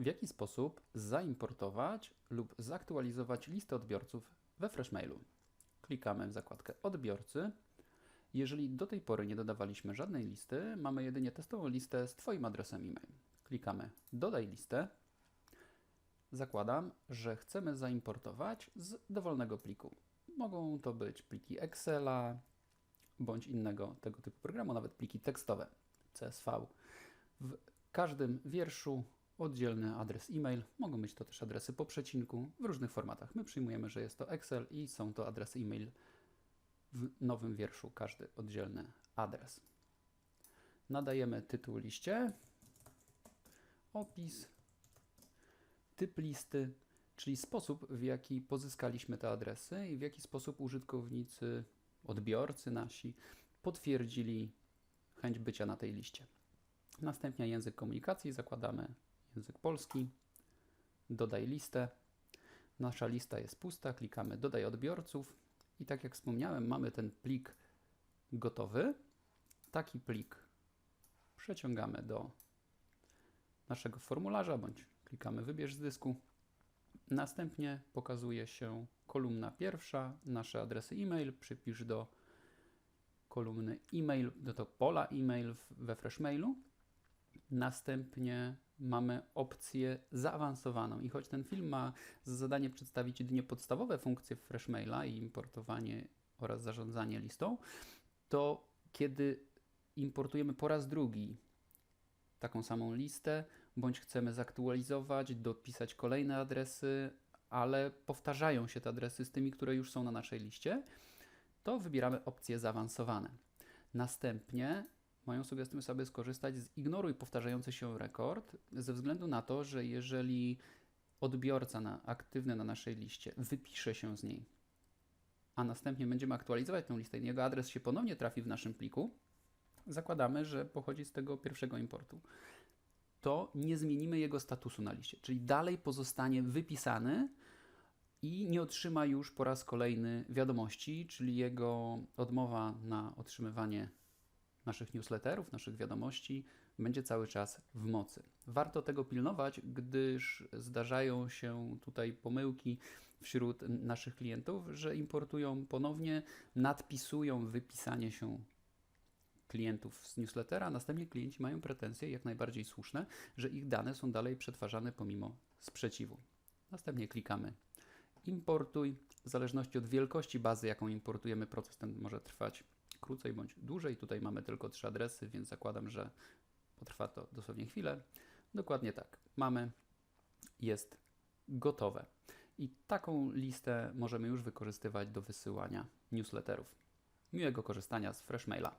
w jaki sposób zaimportować lub zaktualizować listę odbiorców we Freshmailu. Klikamy w zakładkę odbiorcy. Jeżeli do tej pory nie dodawaliśmy żadnej listy, mamy jedynie testową listę z Twoim adresem e-mail. Klikamy dodaj listę. Zakładam, że chcemy zaimportować z dowolnego pliku. Mogą to być pliki Excela bądź innego tego typu programu, nawet pliki tekstowe CSV. W każdym wierszu oddzielny adres e-mail. Mogą być to też adresy po przecinku w różnych formatach. My przyjmujemy, że jest to Excel i są to adresy e-mail w nowym wierszu, każdy oddzielny adres. Nadajemy tytuł liście, opis, typ listy, czyli sposób, w jaki pozyskaliśmy te adresy i w jaki sposób użytkownicy, odbiorcy nasi potwierdzili chęć bycia na tej liście. Następnie język komunikacji zakładamy język polski, dodaj listę. Nasza lista jest pusta, klikamy dodaj odbiorców i tak jak wspomniałem, mamy ten plik gotowy. Taki plik przeciągamy do naszego formularza bądź klikamy wybierz z dysku. Następnie pokazuje się kolumna pierwsza, nasze adresy e-mail, przypisz do kolumny e-mail, do tego pola e-mail we Freshmailu. Następnie mamy opcję zaawansowaną i choć ten film ma za zadanie przedstawić jedynie podstawowe funkcje Freshmaila i importowanie oraz zarządzanie listą, to kiedy importujemy po raz drugi taką samą listę, bądź chcemy zaktualizować, dopisać kolejne adresy, ale powtarzają się te adresy z tymi, które już są na naszej liście, to wybieramy opcję zaawansowane. Następnie moją sugestią sobie skorzystać z ignoruj powtarzający się rekord, ze względu na to, że jeżeli odbiorca na, aktywny na naszej liście wypisze się z niej, a następnie będziemy aktualizować tę listę i jego adres się ponownie trafi w naszym pliku, zakładamy, że pochodzi z tego pierwszego importu, to nie zmienimy jego statusu na liście, czyli dalej pozostanie wypisany i nie otrzyma już po raz kolejny wiadomości, czyli jego odmowa na otrzymywanie naszych newsletterów, naszych wiadomości będzie cały czas w mocy. Warto tego pilnować, gdyż zdarzają się tutaj pomyłki wśród naszych klientów, że importują ponownie, nadpisują wypisanie się klientów z newslettera, następnie klienci mają pretensje, jak najbardziej słuszne, że ich dane są dalej przetwarzane pomimo sprzeciwu. Następnie klikamy importuj. W zależności od wielkości bazy, jaką importujemy, proces ten może trwać krócej bądź dłużej. Tutaj mamy tylko trzy adresy, więc zakładam, że potrwa to dosłownie chwilę. Dokładnie tak. Mamy, jest gotowe. I taką listę możemy już wykorzystywać do wysyłania newsletterów. Miłego korzystania z Freshmaila.